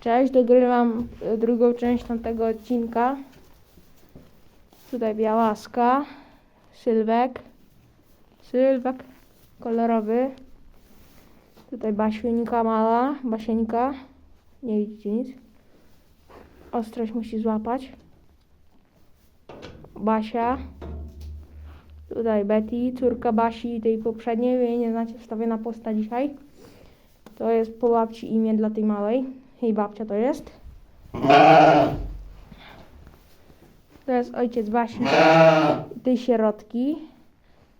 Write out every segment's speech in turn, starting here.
Cześć, dogrywam y, drugą część tamtego odcinka. Tutaj białaska, sylwek, sylwek kolorowy. Tutaj basieńka mała, basieńka. Nie widzicie nic. Ostrość musi złapać. Basia. Tutaj Betty, córka Basi, tej poprzedniej, jej nie znacie, wstawię na posta dzisiaj. To jest po babci imię dla tej małej. Jej babcia to jest. To jest ojciec Basi. Tej sierotki.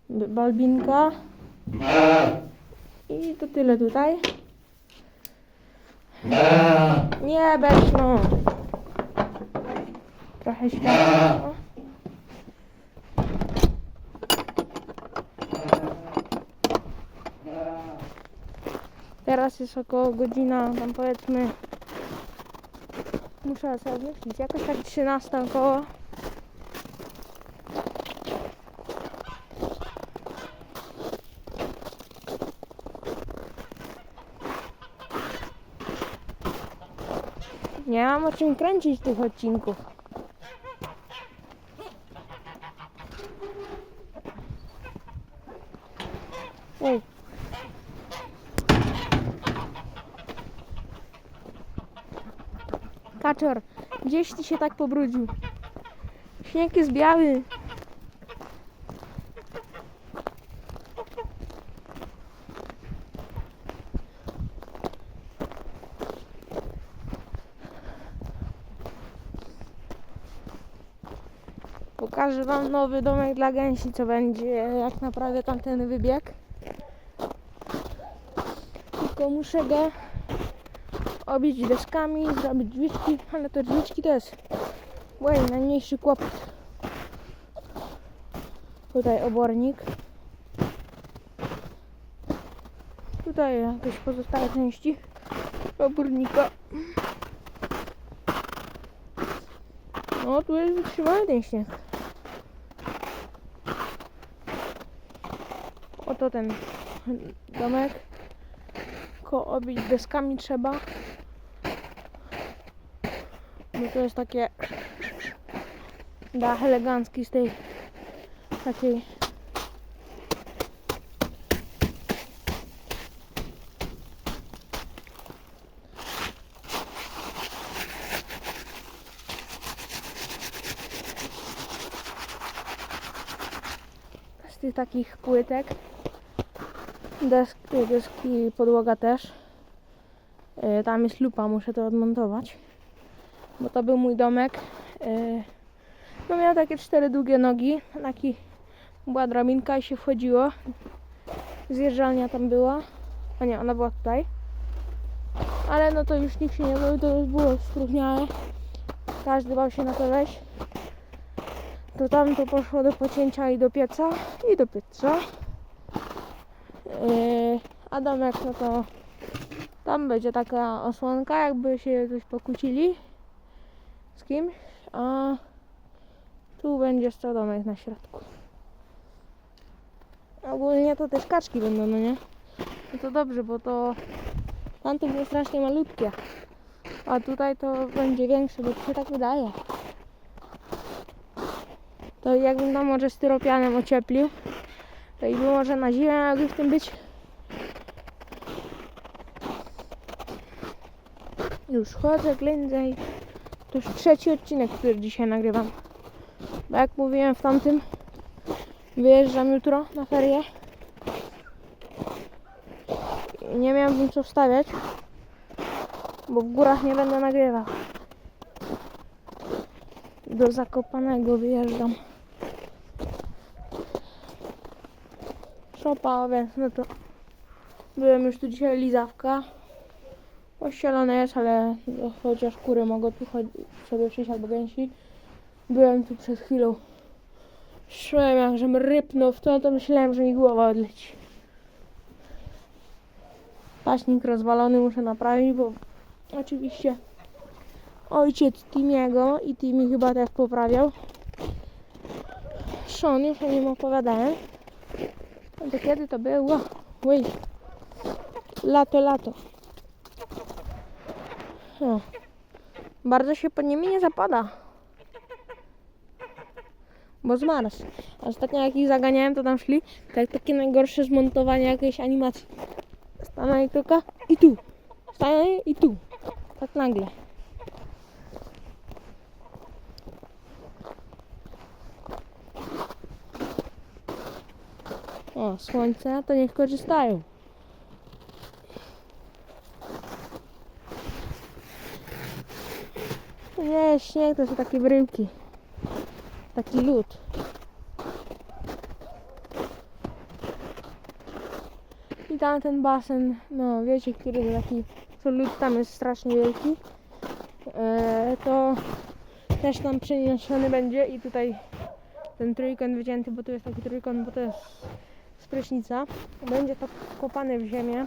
Balbinka. I to tyle tutaj. Nie, Besz, no. Trochę światła. Teraz jest około godzina, tam powiedzmy, muszę sobie myśleć, jakoś tak 13 około. Nie mam o czym kręcić tych odcinków. Ej. Kaczor, gdzieś ty się tak pobrudził? Śnieg jest biały. Pokażę wam nowy domek dla gęsi, co będzie, jak naprawię tamten wybieg. Tylko muszę go obić deskami, zrobić drzwiczki, ale te drzwiczki to jest Oj, najmniejszy kłopot. Tutaj obornik. Tutaj jakieś pozostałe części obornika. No, tu jest wytrzymany ten śnieg. Oto ten domek. Tylko obić deskami trzeba. Bo to jest takie dach elegancki z tej takiej z tych takich płytek. Deski, deski podłoga też. E, tam jest lupa, muszę to odmontować bo to był mój domek. Yy, No miał takie cztery długie nogi, taki była drabinka i się wchodziło. Zjeżdżalnia tam była. A nie, ona była tutaj. Ale no to już nikt się nie bał, to już było spróchniałe. Każdy bał się na to wejść. To tam to poszło do pocięcia i do pieca i do pieca. Yy, a domek no to tam będzie taka osłonka, jakby się coś pokłócili a tu będzie domek na środku. Ogólnie to też kaczki będą, no nie? No to dobrze, bo to tamto było strasznie malutkie. A tutaj to będzie większe, bo to się tak wydaje. To jakbym tam może styropianem ocieplił, to i by może na zimę mogły w tym być. Już chodzę, ględzę to już trzeci odcinek, który dzisiaj nagrywam. Bo jak mówiłem w tamtym, wyjeżdżam jutro na ferie. I Nie miałbym co wstawiać, bo w górach nie będę nagrywał. Do Zakopanego wyjeżdżam. Szopa, więc no to byłem już tu dzisiaj lizawka. Pościelone jest, ale chociaż kury mogą tu sobie przyjść albo gęsi. Byłem tu przed chwilą. Szłem jak żem rypnął w to, to myślałem, że mi głowa odleci. Paśnik rozwalony muszę naprawić, bo oczywiście ojciec Timiego i Timi chyba też poprawiał. Sean, już o nim opowiadałem. To kiedy to było? Oj. Lato, lato. No. Bardzo się pod nimi nie zapada. Bo zmarzł. A Ostatnio jak ich zaganiałem, to tam szli tak takie najgorsze zmontowanie jakiejś animacji. Stanęli tylko i tu. Stanęli i tu. Tak nagle. O, słońce, to niech korzystają. Nie jest śnieg, to są takie bryłki. Taki lód. I tam ten basen, no wiecie, który to taki, lód tam jest strasznie wielki. E, to też tam przeniesiony będzie i tutaj ten trójkąt wycięty, bo tu jest taki trójkąt, bo to jest z prysznica. Będzie to kopane w ziemię.